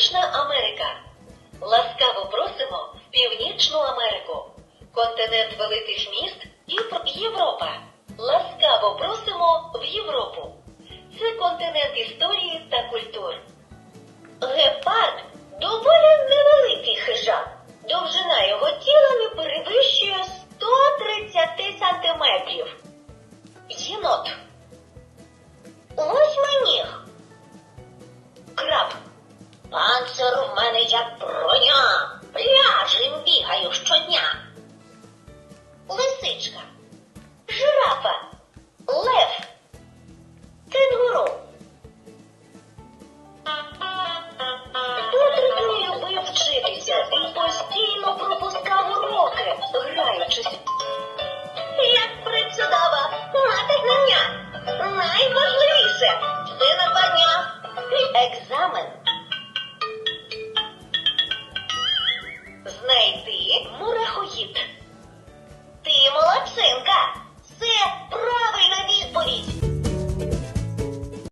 Північна Америка. Ласкаво просимо в Північну Америку. Континент великих міст і Європа. Ласкаво просимо в Європу. Це континент історії та культур. Гепард доволі невеликий хижак. Довжина його тіла не перевищує 130 сантиметрів. Єнот. Панцир у мене як броня. Пляжем бігаю щодня. Лисичка. Жирафа. Лев. Кенгуру. Петрик не любив вчитися і постійно пропускав уроки, граючись. Як причудово! Мати знання! Найважливіше це надбання! Екзамен. знайди мурахоїд.